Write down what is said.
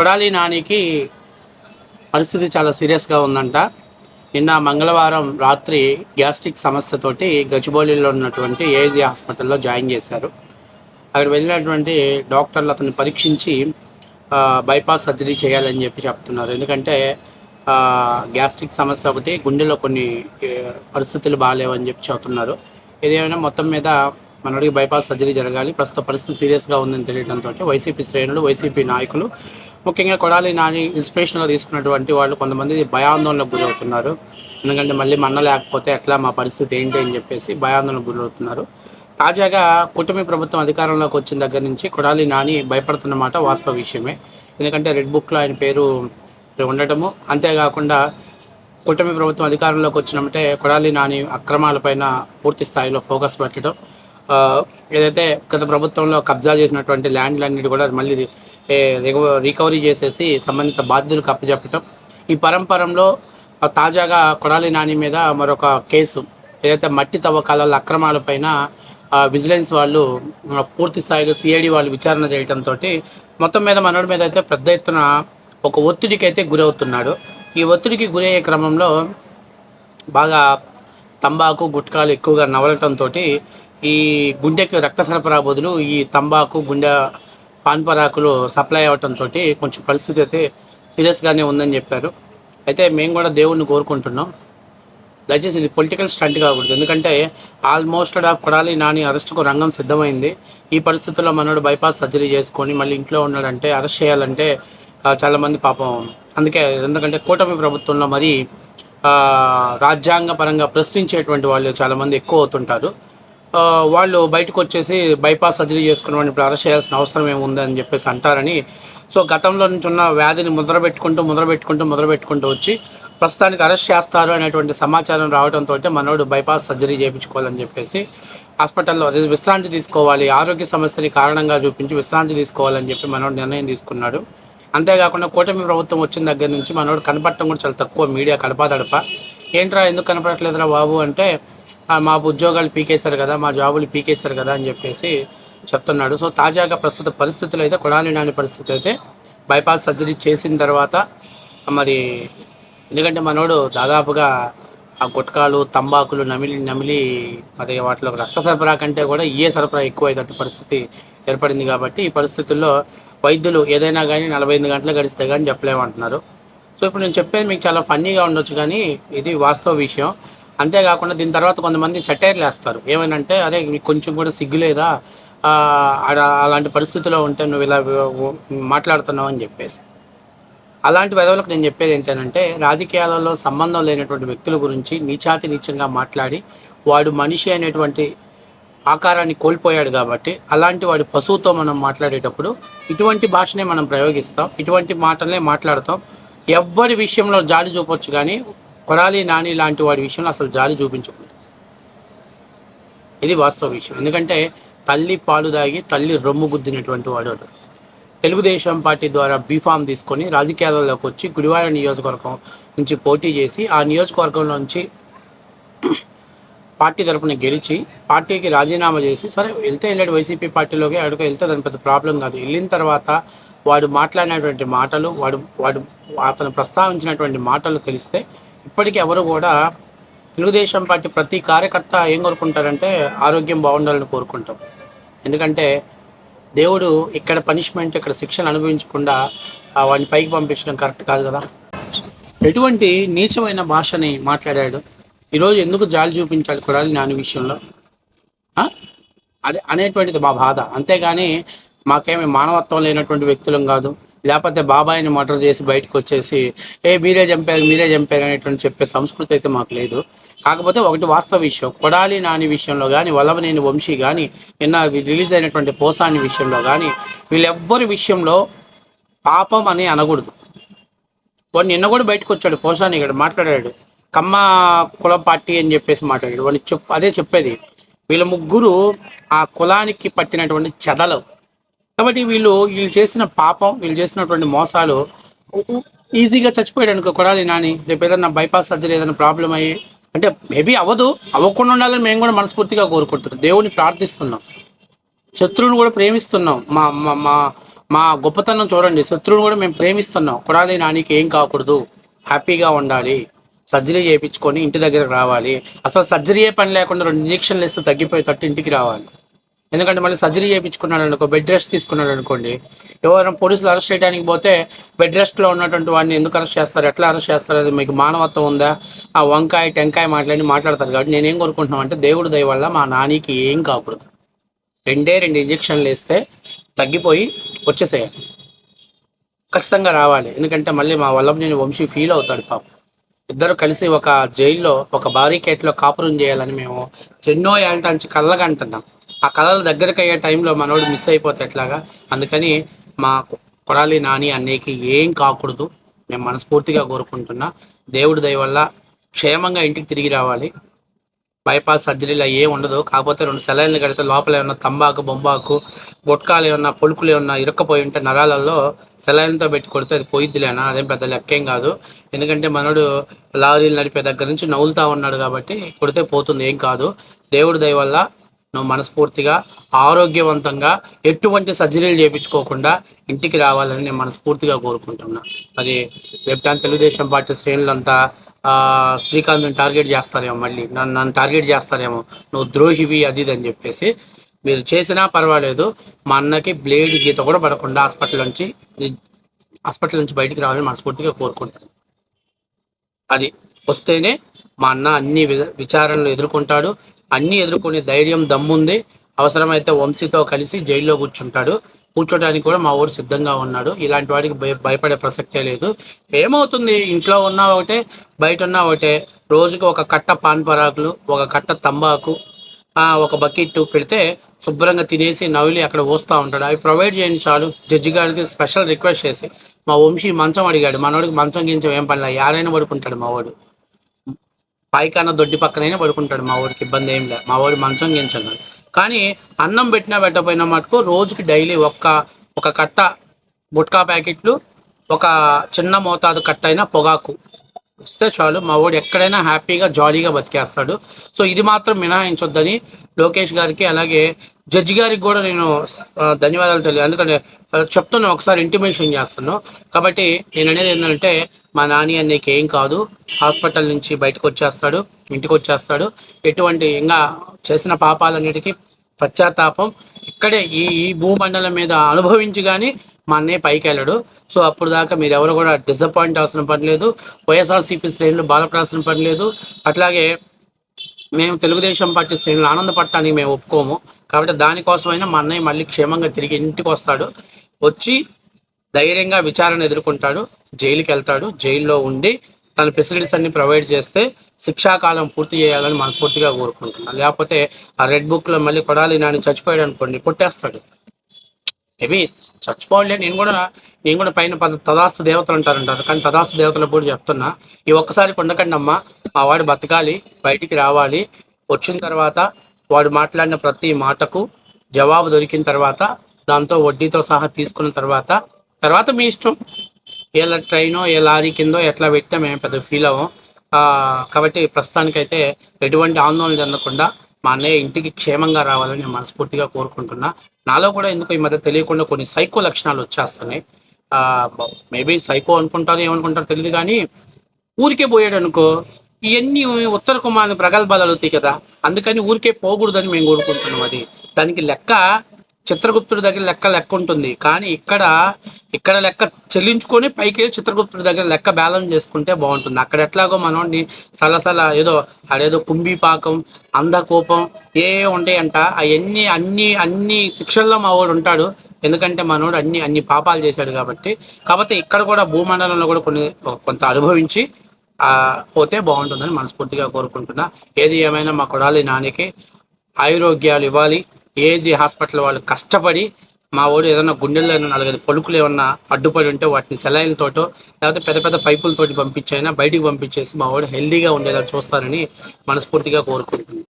కొడాలి నానికి పరిస్థితి చాలా సీరియస్గా ఉందంట. నిన్న మంగళవారం రాత్రి గ్యాస్ట్రిక్ సమస్యతోటి గచ్చిబౌలిలో ఉన్నటువంటి ఏజీ హాస్పిటల్లో జాయిన్ చేశారు. అక్కడ వెళ్ళినటువంటి డాక్టర్లు అతన్ని పరీక్షించి బైపాస్ సర్జరీ చేయాలని చెప్పి చెప్తున్నారు. ఎందుకంటే గ్యాస్ట్రిక్ సమస్య ఒకటి గుండెలో కొన్ని పరిస్థితులు బాగాలేవని చెప్పి చెబుతున్నారు ఏదేమైనా మొత్తం మీద మనడికి బైపాస్ సర్జరీ జరగాలి. ప్రస్తుత పరిస్థితి సీరియస్గా ఉందని తెలియడంతో వైసీపీ శ్రేణులు వైసీపీ నాయకులు ముఖ్యంగా కొడాలి నాని ఇన్స్పిరేషన్గా తీసుకున్నటువంటి వాళ్ళు కొంతమంది భయాందోళనకు గురవుతున్నారు. ఎందుకంటే మళ్ళీ మన్న లేకపోతే ఎట్లా మా పరిస్థితి ఏంటి అని చెప్పేసి భయాందోళనకు గురవుతున్నారు. తాజాగా కూటమి ప్రభుత్వం అధికారంలోకి వచ్చిన దగ్గర నుంచి కొడాలి నాని భయపడుతున్నమాట వాస్తవ విషయమే. ఎందుకంటే రెడ్ బుక్లో ఆయన పేరు ఉండటము. అంతేకాకుండా కూటమి ప్రభుత్వం అధికారంలోకి వచ్చినమంటే కొడాలి నాని అక్రమాలపైన పూర్తి స్థాయిలో ఫోకస్ పెట్టడం ఏదైతే గత ప్రభుత్వంలో కబ్జా చేసినటువంటి ల్యాండ్లన్నిటి కూడా మళ్ళీ రికవరీ చేసేసి సంబంధిత బాధ్యులకు అప్పచెప్పటం. ఈ పరంపరంలో తాజాగా కొడాలి నాని మీద మరొక కేసు. ఏదైతే మట్టి తవ్వకాల అక్రమాలపైన విజిలెన్స్ వాళ్ళు పూర్తి స్థాయిలో సిఐడి వాళ్ళు విచారణ చేయడంతో మొత్తం మీద మనోడి మీద అయితే పెద్ద ఎత్తున ఒక ఒత్తిడికి అయితే గురవుతున్నాడు. ఈ ఒత్తిడికి గురయ్యే క్రమంలో బాగా తంబాకు గుట్కాలు ఎక్కువగా నవలటంతో ఈ గుండెకి రక్త సరఫరా బదులు ఈ తంబాకు గుండె పాన్పరాకులు సప్లై అవ్వటంతో కొంచెం పరిస్థితి అయితే సీరియస్గానే ఉందని చెప్పారు. అయితే మేము కూడా దేవుణ్ణి కోరుకుంటున్నాం. దయచేసి ఇది పొలిటికల్ స్టంట్ కాకూడదు. ఎందుకంటే ఆల్మోస్ట్ ఆఫ్ కొడాలి నాని అరెస్ట్కు రంగం సిద్ధమైంది. ఈ పరిస్థితుల్లో మనోడు బైపాస్ సర్జరీ చేసుకొని మళ్ళీ ఇంట్లో ఉన్నాడంటే అరెస్ట్ చేయాలంటే చాలామంది పాపం. అందుకే ఎందుకంటే కూటమి ప్రభుత్వంలో మరి రాజ్యాంగపరంగా రాజ్యాంగ పరంగా ప్రశ్నించేటువంటి వాళ్ళు చాలామంది ఎక్కువ అవుతుంటారు. వాళ్ళు బయటకు వచ్చేసి బైపాస్ సర్జరీ చేసుకున్న వాడిని ఇప్పుడు అరెస్ట్ చేయాల్సిన అవసరం ఏముంది అని చెప్పేసి అంటారని. సో గతంలో నుంచి ఉన్న వ్యాధిని ముద్ర పెట్టుకుంటూ ముద్ర పెట్టుకుంటూ ముద్ర పెట్టుకుంటూ వచ్చి ప్రస్తుతానికి అరెస్ట్ చేస్తారు అనేటువంటి సమాచారం రావడంతో మనోడు బైపాస్ సర్జరీ చేయించుకోవాలని చెప్పేసి హాస్పిటల్లో విశ్రాంతి తీసుకోవాలి ఆరోగ్య సమస్యని కారణంగా చూపించి విశ్రాంతి తీసుకోవాలని చెప్పి మనోడు నిర్ణయం తీసుకున్నాడు. అంతేకాకుండా కూటమి ప్రభుత్వం వచ్చిన దగ్గర నుంచి మనోడు కనపడటం కూడా చాలా తక్కువ మీడియా కడపాదడప ఏంట్రా ఎందుకు కనపడట్లేదురా బాబు అంటే మా ఉద్యోగాలు పీకేశారు కదా మా జాబులు పీకేశారు కదా అని చెప్పేసి చెప్తున్నాడు. సో తాజాగా ప్రస్తుత పరిస్థితులు అయితే కొడాలి నాని పరిస్థితి అయితే బైపాస్ సర్జరీ చేసిన తర్వాత మరి ఎందుకంటే మనోడు దాదాపుగా ఆ గుట్కాలు తంబాకులు నమిలి నమిలి మరి వాటిలో రక్త సరఫరా కంటే కూడా ఏ సరఫరా ఎక్కువైనట్టు పరిస్థితి ఏర్పడింది కాబట్టి ఈ పరిస్థితుల్లో వైద్యులు ఏదైనా కానీ నలభై ఎనిమిది గంటలు గడిస్తే కానీ చెప్పలేమంటున్నారు. సో ఇప్పుడు నేను చెప్పేది మీకు చాలా ఫన్నీగా ఉండొచ్చు కానీ ఇది వాస్తవ విషయం. అంతేకాకుండా దీని తర్వాత కొంతమంది సెటైర్లు వేస్తారు. ఏమనంటే అరే కొంచెం కూడా సిగ్గు లేదా? అలాంటి పరిస్థితిలో ఉంటే నువ్వు ఇలా మాట్లాడుతున్నావు అని చెప్పేసి. అలాంటి విధవులకు నేను చెప్పేది ఏంటంటే రాజకీయాలలో సంబంధం లేనటువంటి వ్యక్తుల గురించి నీచాతి నీచంగా మాట్లాడి వాడు మనిషి అనేటువంటి ఆకారాన్ని కోల్పోయాడు కాబట్టి అలాంటి వాడి పశువుతో మనం మాట్లాడేటప్పుడు ఇటువంటి భాషనే మనం ప్రయోగిస్తాం ఇటువంటి మాటలనే మాట్లాడతాం. ఎవ్వరి విషయంలో జాడి చూపొచ్చు కానీ కొడాలి నాని లాంటి వాడి విషయంలో అసలు జాలి చూపించకూడదు. ఇది వాస్తవ విషయం. ఎందుకంటే తల్లి పాలు దాగి తల్లి రొమ్ము గుద్దినటువంటి వాడు తెలుగుదేశం పార్టీ ద్వారా బీఫామ్ తీసుకొని రాజకీయాలలోకి వచ్చి గుడివాడ నియోజకవర్గం నుంచి పోటీ చేసి ఆ నియోజకవర్గంలో నుంచి పార్టీ తరపున గెలిచి పార్టీకి రాజీనామా చేసి సరే వెళ్తే వెళ్ళాడు వైసీపీ పార్టీలోకి అడుగు వెళ్తే దాని పెద్ద ప్రాబ్లం కాదు. వెళ్ళిన తర్వాత వాడు మాట్లాడినటువంటి మాటలు వాడు వాడు అతను ప్రస్తావించినటువంటి మాటలు తెలిస్తే ఇప్పటికీ ఎవరు కూడా తెలుగుదేశం పార్టీ ప్రతి కార్యకర్త ఏం కోరుకుంటారంటే ఆరోగ్యం బాగుండాలని కోరుకుంటాం. ఎందుకంటే దేవుడు ఇక్కడ పనిష్మెంట్ ఇక్కడ శిక్షణ అనుభవించకుండా వాడిని పైకి పంపించడం కరెక్ట్ కాదు కదా? ఎటువంటి నీచమైన భాషని మాట్లాడాడు. ఈరోజు ఎందుకు జాలి చూపించాడు కొడాలి నాని విషయంలో? అదే అనేటువంటిది మా బాధ. అంతేగాని మాకేమి మానవత్వం లేనటువంటి వ్యక్తులం కాదు. లేకపోతే బాబాయిని మర్డర్ చేసి బయటకు వచ్చేసి ఏ మీరే చంపారు మీరే చంపారు అనేటువంటి చెప్పే సంస్కృతి అయితే మాకు లేదు. కాకపోతే ఒకటి వాస్తవ విషయం కొడాలి నాని విషయంలో కానీ వల్లభనేని వంశీ కానీ నిన్న రిలీజ్ అయినటువంటి పోసాని విషయంలో కానీ వీళ్ళెవ్వరి విషయంలో పాపం అని అనకూడదు. వాడు నిన్న కూడా బయటకు వచ్చాడు పోసాని ఇక్కడ మాట్లాడాడు. కమ్మ కుల పార్టీ అని చెప్పేసి మాట్లాడాడు. వాడిని చెప్ అదే చెప్పేది. వీళ్ళ ముగ్గురు ఆ కులానికి పట్టినటువంటి చెదలు. కాబట్టి వీళ్ళు వీళ్ళు చేసిన పాపం వీళ్ళు చేసినటువంటి మోసాలు ఈజీగా చచ్చిపోయాడు అనుకో. కొడాలి నాని రేపు ఏదైనా బైపాస్ సర్జరీ ఏదైనా ప్రాబ్లం అయ్యి అంటే మేబీ అవ్వదు అవ్వకుండా ఉండాలని మేము కూడా మనస్ఫూర్తిగా కోరుకుంటున్నాం. దేవుని ప్రార్థిస్తున్నాం. శత్రువుని కూడా ప్రేమిస్తున్నాం. మా మా మా మా గొప్పతనం చూడండి. శత్రువుని కూడా మేము ప్రేమిస్తున్నాం. కొడాలి నానికి ఏం కాకూడదు. హ్యాపీగా ఉండాలి. సర్జరీ చేయించుకొని ఇంటి దగ్గరకు రావాలి. అసలు సర్జరీయే పని లేకుండా రెండు ఇంజక్షన్లు వేస్తే తగ్గిపోయేటట్టు ఇంటికి రావాలి. ఎందుకంటే మళ్ళీ సర్జరీ చేయించుకున్నాడు అనుకో బెడ్ రెస్ట్ తీసుకున్నాడు అనుకోండి ఎవరైనా పోలీసులు అరెస్ట్ చేయడానికి పోతే బెడ్ రెస్ట్లో ఉన్నటువంటి వాడిని ఎందుకు అరెస్ట్ చేస్తారు ఎట్లా అరెస్ట్ చేస్తారు అది మీకు మానవత్వం ఉందా? ఆ వంకాయ టెంకాయ మాట్లాడి మాట్లాడతారు కాబట్టి నేనేం కోరుకుంటున్నాం అంటే దేవుడు దయ వల్ల మా నానికి ఏం కాకూడదు. రెండే రెండు ఇంజక్షన్లు వేస్తే తగ్గిపోయి వచ్చేసేయాలి. ఖచ్చితంగా రావాలి. ఎందుకంటే మళ్ళీ మా వల్లభనేని వంశీ ఫీల్ అవుతాడు పాపం. ఇద్దరు కలిసి ఒక జైల్లో ఒక బారికేట్లో కాపురం చేయాలని మేము ఎన్నో ఏళ్ళ నుంచి కళ్ళగా అంటున్నాం ఆ కళలు దగ్గరికి అయ్యే టైంలో మనోడు మిస్ అయిపోతే ఎట్లాగా? అందుకని మా కొడాలి నాని అన్నయ్యకి ఏం కాకూడదు. మేము మనస్ఫూర్తిగా కోరుకుంటున్నా. దేవుడి దయ వల్ల క్షేమంగా ఇంటికి తిరిగి రావాలి. బైపాస్ సర్జరీలు ఏం ఉండదు. కాకపోతే రెండు సెలైన్లు కడితే లోపల ఏమన్నా తంబాకు బొంబాకు గుట్కాలు ఏమన్నా పొలుకులు ఏమన్నా ఇరుక్కపోయి ఉంటే నరాలలో సెలైన్తో పెట్టి కొడితే అది పోయిద్దిలేనా? అదేం పెద్ద లెక్కేం కాదు. ఎందుకంటే మనోడు లారీలు నడిపే దగ్గర నుంచి నవ్వులుతా ఉన్నాడు కాబట్టి కొడితే పోతుంది ఏం కాదు. దేవుడి దయ వల్ల మనస్ఫూర్తిగా ఆరోగ్యవంతంగా ఎటువంటి సర్జరీలు చేయించుకోకుండా ఇంటికి రావాలని నేను మనస్ఫూర్తిగా కోరుకుంటున్నా. అది రేపు దాని తెలుగుదేశం పార్టీ శ్రేణులంతా శ్రీకాంత్ని టార్గెట్ చేస్తారేమో మళ్ళీ. నన్ను నన్ను టార్గెట్ చేస్తారేమో. నువ్వు ద్రోహివి అది ఇది అని చెప్పేసి. మీరు చేసినా పర్వాలేదు. మా అన్నకి బ్లేడ్ గీత కూడా పడకుండా హాస్పిటల్ నుంచి హాస్పిటల్ నుంచి బయటికి రావాలని మనస్ఫూర్తిగా కోరుకుంటాను అది వస్తేనే మా అన్న అన్ని వి- విచారణలు ఎదుర్కొంటాడు. అన్ని ఎదుర్కొనే ధైర్యం దమ్ముంది. అవసరమైతే వంశీతో కలిసి జైల్లో కూర్చుంటాడు. కూర్చోడానికి కూడా మా ఊరు సిద్ధంగా ఉన్నాడు. ఇలాంటి వాడికి భయ భయపడే ప్రసక్తే లేదు. ఏమవుతుంది? ఇంట్లో ఉన్నా ఒకటే బయట ఉన్నా ఒకటే. రోజుకి ఒక కట్ట పాన్ పరాకులు ఒక కట్ట తంబాకు ఒక బకెట్ పెడితే శుభ్రంగా తినేసి నవ్వులి అక్కడ పోస్తూ ఉంటాడు. అవి ప్రొవైడ్ చేయండి చాలు. జడ్జి గారికి స్పెషల్ రిక్వెస్ట్ చేసి. మా వంశీ మంచం అడిగాడు. మనోడికి మంచం గించం ఏం పనిలే యాడైనా పడుకుంటాడు మా వాడు. పైకన్నా దొడ్డి పక్కనైనా పడుకుంటాడు. మా వాడికి ఇబ్బంది ఏం లేదు. మా వాడి మంచం గించున్నాడు కానీ అన్నం పెట్టినా పెట్టకపోయినా మటుకు రోజుకి డైలీ ఒక్క ఒక కట్ట గుట్కా ప్యాకెట్లు ఒక చిన్న మోతాదు కట్ట అయినా పొగాకు. ఇస్తే చాలు. మా వాడు ఎక్కడైనా హ్యాపీగా జాలీగా బతికేస్తాడు. సో ఇది మాత్రం మినహాయించొద్దని లోకేష్ గారికి అలాగే జడ్జి గారికి కూడా నేను ధన్యవాదాలు తెలియదు ఎందుకంటే చెప్తున్నా ఒకసారి ఇంటిమేషన్ చేస్తాను కాబట్టి నేను అనేది ఏంటంటే మా నాని అన్నకి ఏం కాదు. హాస్పిటల్ నుంచి బయటకు వచ్చేస్తాడు ఇంటికి వచ్చేస్తాడు. ఎటువంటి ఇంకా చేసిన పాపాలన్నిటికీ పశ్చాత్తాపం. ఇక్కడే ఈ ఈ భూమండలం మీద అనుభవించి కానీ మా అన్నయ్య పైకి వెళ్ళాడు సో అప్పుడు దాకా మీరు ఎవరు కూడా డిసప్పాయింట్ అవసరం పని లేదు వైఎస్ఆర్సీపీ శ్రేణులు బాధపడాల్సిన పని లేదు అట్లాగే మేము తెలుగుదేశం పార్టీ శ్రేణులు ఆనందపడటానికి మేము ఒప్పుకోము. కాబట్టి దానికోసమైనా మా అన్నయ్య మళ్ళీ క్షేమంగా తిరిగి ఇంటికి వస్తాడు. వచ్చి ధైర్యంగా విచారణ ఎదుర్కొంటాడు. జైలుకి వెళ్తాడు జైల్లో ఉండి తన ఫెసిలిటీస్ అన్ని ప్రొవైడ్ చేస్తే శిక్షాకాలం పూర్తి చేయాలని మనస్ఫూర్తిగా కోరుకుంటున్నాను. లేకపోతే ఆ రెడ్ బుక్లో మళ్ళీ కొడాలి నాని చచ్చిపోయాడు అనుకోండి కొట్టేస్తాడు. మేబీ చచ్చిపోలే నేను కూడా నేను కూడా పైన పద తదాస్తు దేవతలు అంటారు అంటారు కానీ తదాస్తు దేవతలకు కూడా చెప్తున్నా. ఈ ఒక్కసారి కొండకండి అమ్మ. మా వాడు బతకాలి బయటికి రావాలి. వచ్చిన తర్వాత వాడు మాట్లాడిన ప్రతి మాటకు జవాబు దొరికిన తర్వాత దాంతో వడ్డీతో సహా తీసుకున్న తర్వాత తర్వాత మీ ఇష్టం. ఏ ట్రైనో ఏ లారీ కిందో ఎట్లా పెట్టా మేము పెద్ద ఫీల్ అవ్వం. కాబట్టి ప్రస్తుతానికైతే ఎటువంటి ఆందోళన చెందకుండా మా అన్నయ్య ఇంటికి క్షేమంగా రావాలని నేను మనస్ఫూర్తిగా కోరుకుంటున్నా. నాలో కూడా ఎందుకు ఈ మధ్య తెలియకుండా కొన్ని సైకో లక్షణాలు వచ్చేస్తున్నాయి. మేబీ సైకో అనుకుంటారు ఏమనుకుంటారో తెలియదు కానీ ఊరికే పోయాడు అనుకో ఇవన్నీ ఉత్తర కుమార్ ప్రగల్భాలు అవుతాయి కదా అందుకని ఊరికే పోకూడదని మేము కోరుకుంటున్నాం అది. దానికి లెక్క చిత్రగుప్తుడి దగ్గర లెక్క లెక్క ఉంటుంది. కానీ ఇక్కడ ఇక్కడ లెక్క చెల్లించుకొని పైకి వెళ్ళి చిత్రగుప్తుడి దగ్గర లెక్క బ్యాలెన్స్ చేసుకుంటే బాగుంటుంది. అక్కడ ఎట్లాగో మనోడిని సలసల ఏదో అదేదో కుంభీపాకం అంధకోపం ఏ ఉంటాయంట అవన్నీ అన్ని అన్ని శిక్షల్లో మా వాడు ఉంటాడు. ఎందుకంటే మనోడు అన్ని అన్ని పాపాలు చేశాడు కాబట్టి. కాకపోతే ఇక్కడ కూడా భూమండలంలో కూడా కొన్ని కొంత అనుభవించి పోతే బాగుంటుందని మనస్ఫూర్తిగా కోరుకుంటున్నా. ఏది ఏమైనా మా కొడాలి నానికి ఆయురోగ్యాలు ఇవ్వాలి. ఏజీ హాస్పిటల్ వాళ్ళు కష్టపడి మా వాడు ఏదైనా గుండెల్లో నాలుగైదు పలుకులు ఏమన్నా అడ్డుపడి ఉంటే వాటిని సెలైన్లతోటో లేకపోతే పెద్ద పెద్ద పైపులతోటి పంపించైనా బయటికి పంపించేసి మా వాడు హెల్దీగా ఉండేలా చూస్తారని మనస్ఫూర్తిగా కోరుకుంటున్నాను